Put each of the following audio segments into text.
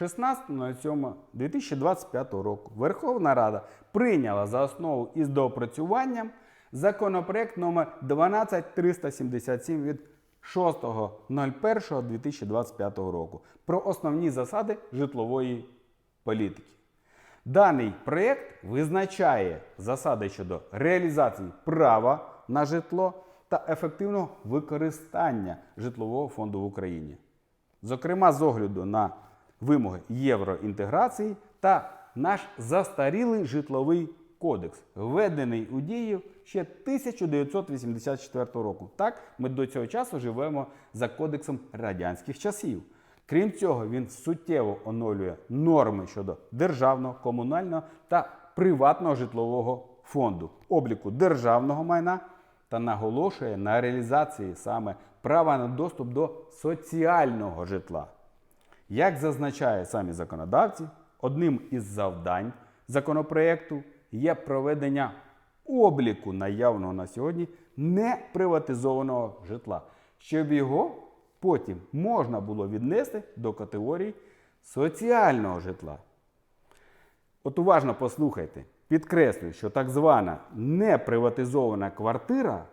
16.07.2025 року Верховна Рада прийняла за основу із доопрацюванням законопроект номер 12377 від 6.01.2025 року про основні засади житлової політики. Даний проєкт визначає засади щодо реалізації права на житло та ефективного використання житлового фонду в Україні. Зокрема, з огляду на вимоги євроінтеграції та наш застарілий житловий кодекс, введений у дію ще 1984 року. Так, ми до цього часу живемо за кодексом радянських часів. Крім цього, він суттєво оновлює норми щодо державного, комунального та приватного житлового фонду, обліку державного майна та наголошує на реалізації саме права на доступ до соціального житла. Як зазначає самі законодавці, одним із завдань законопроекту є проведення обліку наявного на сьогодні неприватизованого житла, щоб його потім можна було віднести до категорії соціального житла. От уважно послухайте, підкреслюю, що так звана неприватизована квартира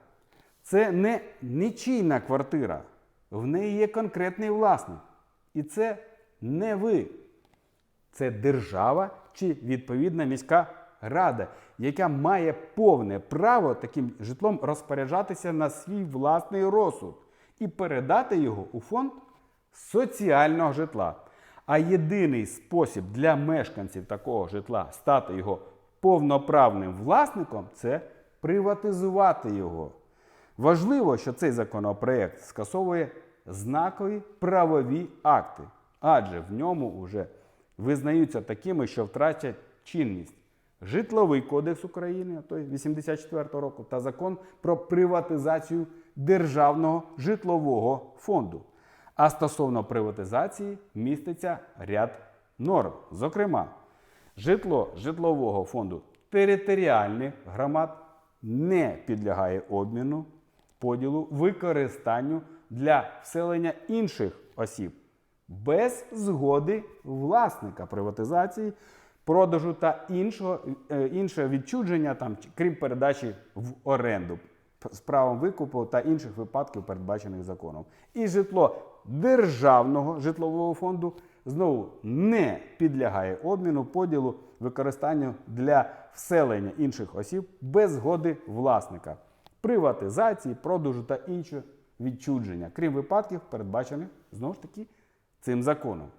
це не нічийна квартира. В неї є конкретний власник. І це не ви. Це держава чи відповідна міська рада, яка має повне право таким житлом розпоряджатися на свій власний розсуд і передати його у фонд соціального житла. А єдиний спосіб для мешканців такого житла стати його повноправним власником це приватизувати його. Важливо, що цей законопроект скасовує знакові правові акти, адже в ньому вже визнаються такими, що втратять чинність. Житловий кодекс України, той 84 року, та закон про приватизацію державного житлового фонду. А стосовно приватизації міститься ряд норм. Зокрема, житло житлового фонду територіальних громад не підлягає обміну, поділу, використанню для вселення інших осіб без згоди власника приватизації, продажу та іншого, е, іншого відчудження, там, крім передачі в оренду з правом викупу та інших випадків, передбачених законом. І житло державного житлового фонду знову не підлягає обміну, поділу, використанню для вселення інших осіб без згоди власника, приватизації, продажу та іншого відчудження, крім випадків, передбачених знову ж таки цим законом.